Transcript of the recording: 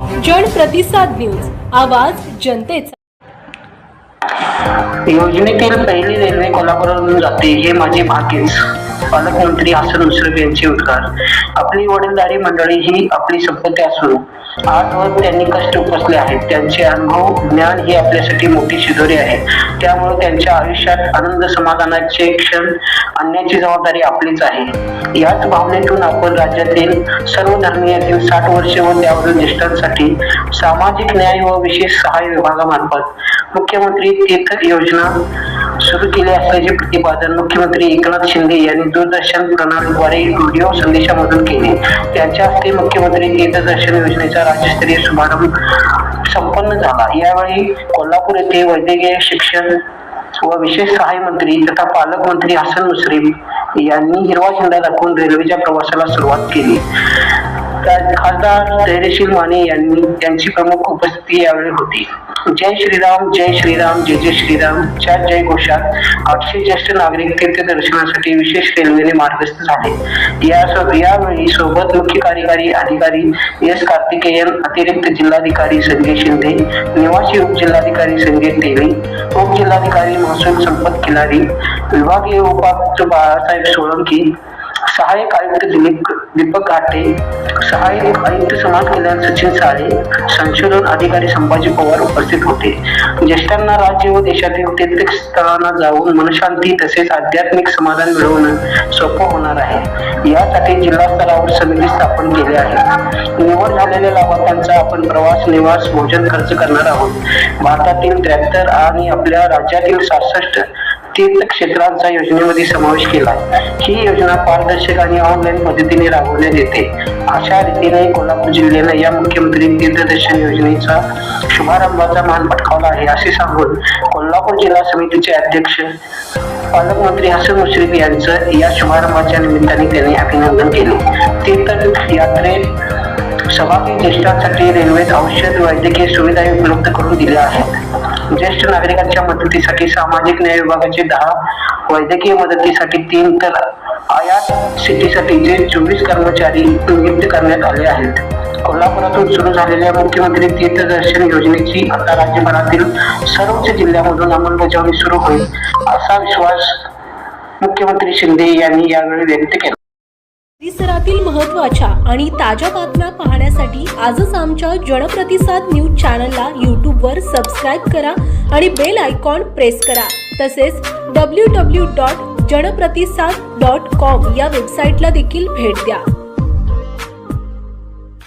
जन प्रतिसाद न्यूज आवाज जनतेचा. योजनेतील पहिली रेल्वे कोल्हापूरवरून जाते हे माझे भाग्यच. पालकमंत्री हसन मुश्रीफ यांचे उद्गार आपली वडीलधारी मंडळी ही आपली संपत्ती असून आजवर त्यांनी कष्ट उपसले आहेत. त्यांचे अनुभव ज्ञान ही आपल्यासाठी मोठी शिदोरी आहे. त्यामुळे त्यांच्या आयुष्यात आनंद समाधानाचे क्षण आणण्याची जबाबदारी आपलीच आहे. याच भावनेतून आपण राज्यातील सर्व धर्मीयातील साठ वर्षे व त्यावरील ज्येष्ठांसाठी सामाजिक न्याय व विशेष सहाय्य विभागामार्फत मुख्यमंत्री तीर्थ योजना सुरू केले असल्याचे प्रतिपादन. मुख्यमंत्री एकनाथ शिंदे यांनी दूरदर्शन प्रणालीद्वारे व्हिडिओ संदेशामधून केले. त्यांच्या हस्ते मुख्यमंत्री तीर्थदर्शन योजनेचा राज्यस्तरीय शुभारंभ संपन्न झाला. यावेळी कोल्हापूर येथे वैद्यकीय शिक्षण व विशेष सहाय्य मंत्री तथा पालकमंत्री हसन मुश्रीफ यांनी हिरवा झेंडा दाखवून रेल्वेच्या प्रवासाला सुरुवात केली. खासदार धैर्यशील माने यांनी त्यांची प्रमुख उपस्थिती यावेळी होती. जय श्रीराम जय श्रीराम जय जय श्रीराम च्या जय घोषात. आठशे ज्येष्ठ नागरिक तीर्थदर्शनासाठी विशेष रेल्वेने मार्गस्थ झाले. यावेळी सोबत मुख्य कार्यकारी अधिकारी एस कार्तिकेयन, अतिरिक्त जिल्हाधिकारी संजय शिंदे, निवासी उपजिल्हाधिकारी संजय तेली उपजिल्हाधिकारी महसूल संपत खिलारी विभागीय उपायुक्त बाळासाहेब सोळंकी सहाय्यक आयुक्त दिलीप दीपक घाटे सहाय्यक आयुक्त समाज कल्याण सचिन साळे संशोधन अधिकारी संभाजी पवार उपस्थित होते. ज्येष्ठांना राज्य व देशातील तीर्थस्थळांना जाऊन मनशांती तसेच आध्यात्मिक समाधान मिळवणं सोपं होणार आहे. यासाठी जिल्हा स्तरावर समिती स्थापन केली आहे. निवड झालेल्या लाभार्थ्यांचा आपण प्रवास निवास भोजन खर्च करणार आहोत. भारतातील त्र्याहत्तर आणि आपल्या राज्यातील तीन क्षेत्रांचा योजनेमध्ये समावेश केला ही योजना पारदर्शक आणि ऑनलाईन पद्धतीने राबवण्यात येते अशा रीतीने कोल्हापूर जिल्ह्याने या मुख्यमंत्री तीर्थदर्शन योजनेचा शुभारंभाचा मान पटकावला आहे असे सांगून कोल्हापूर जिल्हा समितीचे अध्यक्ष पालकमंत्री हसन मुश्रीफ यांचं या शुभारंभाच्या निमित्ताने त्यांनी अभिनंदन केले. तीर्थ यात्रे सहभागी ज्येष्ठांसाठी रेल्वेत औषध वैद्यकीय सुविधा उपलब्ध करून दिल्या आहेत. ज्येष्ठ नागरिकांच्या मदतीसाठी सामाजिक न्याय विभागाचे दहा वैद्यकीय मदतीसाठी तीन तर आयात शेतीसाठीचे चोवीस कर्मचारी नियुक्त करण्यात आले आहेत. कोल्हापुरातून सुरू झालेल्या मुख्यमंत्री तीर्थदर्शन योजनेची आता राज्यभरातील सर्वच जिल्ह्यामधून अंमलबजावणी सुरू होईल असा विश्वास मुख्यमंत्री शिंदे यांनी यावेळी व्यक्त केला. परिसरातील महत्त्वाच्या आणि ताज्या बातम्या पाहण्यासाठी आजच आमच्या जनप्रतिसाद न्यूज चॅनलला यूट्यूबवर सबस्क्राईब करा आणि बेल आयकॉन प्रेस करा. तसेच W W dot Janpratisad dot com या वेबसाईटला देखील भेट द्या.